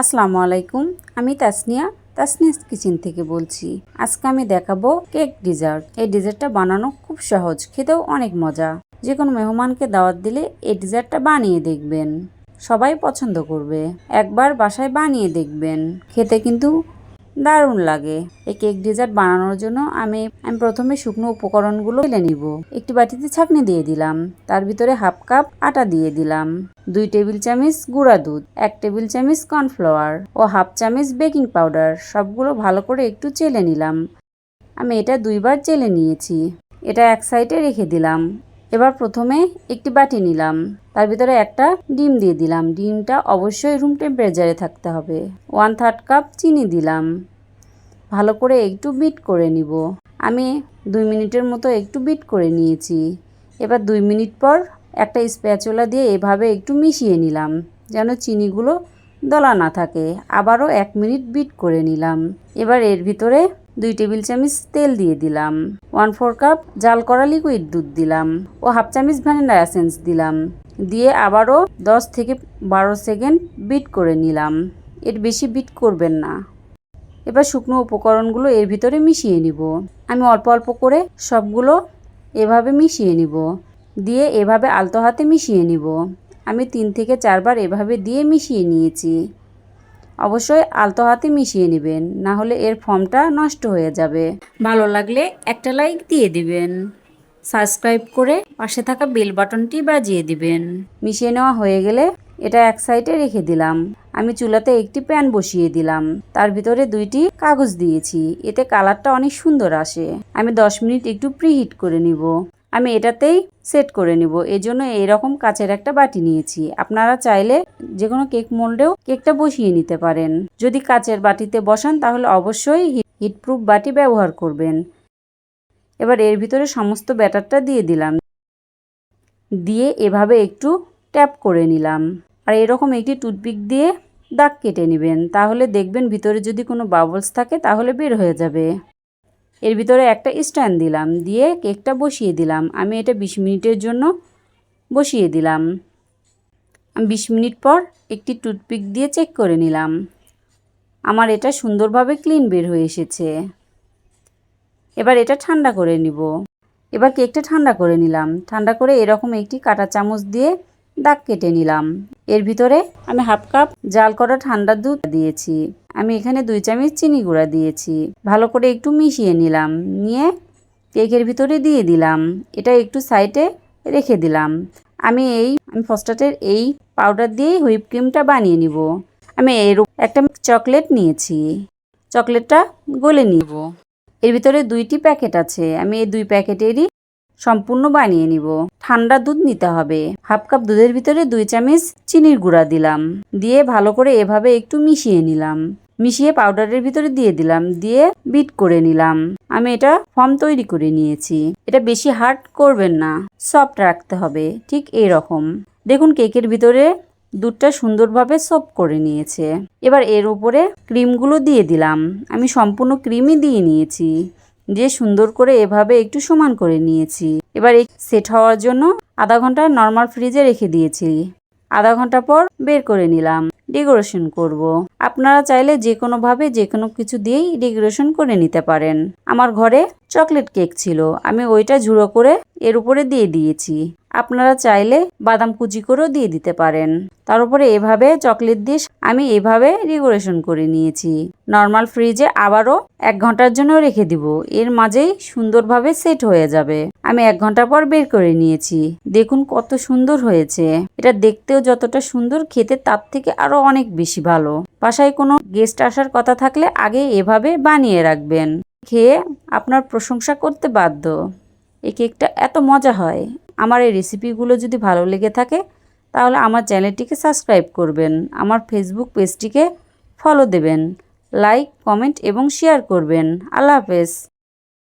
আসসালামু আলাইকুম, আমি তাসনিয়া তাসনিয়াস কিচেন থেকে বলছি। আজকে আমি দেখাবো কেক ডিজার্ট। এই ডিজার্টটা বানানো খুব সহজ, খেতেও অনেক মজা। যে কোনো মেহমানকে দাওয়াত দিলে এই ডিজার্টটা বানিয়ে দেখবেন। সবাই পছন্দ করবে। একবার বাসায় বানিয়ে দেখবেন। খেতে কিন্তু দারুণ লাগে। এই কেক ডিজার্ট বানানোর জন্য আমি আমি প্রথমে শুকনো উপকরণগুলো ফেলে নিব। একটি বাটিতে ছাকনি দিয়ে দিলাম। তার ভিতরে হাফ কাপ আটা দিয়ে দিলাম। দুই টেবিল চামচ গুঁড়া দুধ, এক টেবিল চামচ কর্নফ্লাওয়ার ও হাফ চামচ বেকিং পাউডার, সবগুলো ভালো করে একটু চেলে নিলাম। আমি এটা দুইবার চেলে নিয়েছি। এটা এক সাইডে রেখে দিলাম। এবার প্রথমে একটি বাটি নিলাম। তার ভিতরে একটা ডিম দিয়ে দিলাম। ডিমটা অবশ্যই রুম টেম্পারেচারে থাকতে হবে। ওয়ান থার্ড কাপ চিনি দিলাম। ভালো করে একটু বিট করে নিব। আমি দুই মিনিটের মতো একটু বিট করে নিয়েছি। এবার দুই মিনিট পর একটা স্প্যাচুলা দিয়ে এভাবে একটু মিশিয়ে নিলাম, যেন চিনিগুলো দলা না থাকে। আবারও এক মিনিট বিট করে নিলাম। এবার এর ভিতরে দুই টেবিল চামচ তেল দিয়ে দিলাম। ওয়ান ফোর কাপ জাল করা লিকুইড দুধ দিলাম ও হাফ চামচ ভ্যানিলা এসেন্স দিলাম। দিয়ে আবারও দশ থেকে বারো সেকেন্ড বিট করে নিলাম। এর বেশি বিট করবেন না। এবার শুকনো উপকরণগুলো এর ভিতরে মিশিয়ে নিব। আমি অল্প অল্প করে সবগুলো এভাবে মিশিয়ে নিব। দিয়ে এভাবে আলতো হাতে মিশিয়ে নিব। আমি তিন থেকে চারবার এভাবে দিয়ে মিশিয়ে নিয়েছি। অবশ্যই আলতো হাতে মিশিয়ে নেবেন, না হলে এর ফর্মটা নষ্ট হয়ে যাবে। ভালো লাগলে একটা লাইক দিয়ে দিবেন। সাবস্ক্রাইব করে পাশে থাকা বেল বাটনটি বাজিয়ে দিবেন। মিশিয়ে নেওয়া হয়ে গেলে এটা এক সাইডে রেখে দিলাম। আমি চুলাতে একটি প্যান বসিয়ে দিলাম। তার ভিতরে দুইটি কাগজ দিয়েছি। এতে কালারটা অনেক সুন্দর আসে। আমি দশ মিনিট একটু প্রিহিট করে নিব। আমি এটাতেই সেট করে নিব। এই জন্য এইরকম কাচের একটা বাটি নিয়েছি। আপনারা চাইলে যে কোনো কেক মোল্ডেও কেকটা বসিয়ে নিতে পারেন। যদি কাচের বাটিতে বসান, তাহলে অবশ্যই হিটপ্রুফ বাটি ব্যবহার করবেন। এবার এর ভিতরে সমস্ত ব্যাটারটা দিয়ে দিলাম। দিয়ে এভাবে একটু ট্যাপ করে নিলাম। আর এরকম একটি টুথপিক দিয়ে দাগ কেটে নেবেন। তাহলে দেখবেন ভিতরে যদি কোনো বাবলস থাকে, তাহলে বের হয়ে যাবে। এর ভিতরে একটা স্ট্যান্ড দিলাম, দিয়ে কেকটা বসিয়ে দিলাম। আমি এটা বিশ মিনিটের জন্য বসিয়ে দিলাম। আমি বিশ মিনিট পর একটি টুথপিক দিয়ে চেক করে নিলাম। আমার এটা সুন্দরভাবে ক্লিন বের হয়ে এসেছে। এবার এটা ঠান্ডা করে নিব। এবার কেকটা ঠান্ডা করে নিলাম। ঠান্ডা করে এরকম একটি কাটা চামচ দিয়ে দাগ কেটে নিলাম। এর ভিতরে আমি হাফ কাপ জাল করা ঠান্ডা দুধ দিয়েছি। এখানে দুই চামচ চিনি গুঁড়া দিয়েছি। ভালো করে একটু মিশিয়ে নিলাম। নিয়ে কেকের ভিতরে দিয়ে দিলাম। এটা একটু সাইডে রেখে দিলাম। আমি এই আমি ফস্টাটের এই পাউডার দিয়েই হুইপ ক্রিমটা বানিয়ে নিব। আমি এর একটা চকলেট নিয়েছি। চকলেটটা গলে নিব। এর ভিতরে দুইটি প্যাকেট আছে। আমি এই দুই প্যাকেটেরই সম্পূর্ণ বানিয়ে নিব। ঠান্ডা দুধ নিতে হবে। হাফ কাপ দুধের ভিতরে দুই চামচ চিনির গুঁড়া দিলাম। দিয়ে ভালো করে এভাবে একটু মিশিয়ে নিলাম। মিশিয়ে পাউডারের ভিতরে দিয়ে দিলাম, দিয়ে বিট করে নিলাম। আমি এটা ফর্ম তৈরি করে নিয়েছি। এটা বেশি হার্ড করবেন না, সফট রাখতে হবে, ঠিক এই রকম দেখুন, কেকের ভিতরে দুধটা সুন্দরভাবে সপ করে নিয়েছে। এবার এর উপরে ক্রিমগুলো দিয়ে দিলাম। আমি সম্পূর্ণ ক্রিমই দিয়ে নিয়েছি দিয়ে সুন্দর করে এভাবে একটু সমান করে নিয়েছি। এবার এই সেট হওয়ার জন্য আধা ঘণ্টা নর্মাল ফ্রিজে রেখে দিয়েছি। আধা ঘণ্টা পর বের করে নিলাম। ডেকোরেশন করব। আপনারা চাইলে যে কোনোভাবে যে কোনো কিছু দিয়েই ডেকোরেশন করে নিতে পারেন। আমার ঘরে চকলেট কেক ছিল। আমি ওইটা ঝুড়ো করে এর উপরে দিয়ে দিয়েছি। আপনারা চাইলে বাদাম কুচি করেও দিয়ে দিতে পারেন। তার উপরে এভাবে চকলেট দিয়ে আমি এভাবে ডেকোরেশন করে নিয়েছি। নর্মাল ফ্রিজে আবারও এক ঘণ্টার জন্য রেখে দিব। এর মাঝেই সুন্দরভাবে সেট হয়ে যাবে। আমি এক ঘণ্টা পর বের করে নিয়েছি। দেখুন কত সুন্দর হয়েছে। এটা দেখতেও যতটা সুন্দর, খেতে তার থেকে আরও অনেক বেশি ভালো। বাসায় কোনো গেস্ট আসার কথা থাকলে আগে এভাবে বানিয়ে রাখবেন। খেয়ে আপনার প্রশংসা করতে বাধ্য। এই কেকটা এত মজা হয়। আমার এই রেসিপিগুলো যদি ভালো লেগে থাকে, তাহলে আমার চ্যানেলটিকে সাবস্ক্রাইব করবেন, আমার ফেসবুক পেজটিকে ফলো দেবেন লাইক কমেন্ট এবং শেয়ার করবেন। আল্লাহ হাফেজ।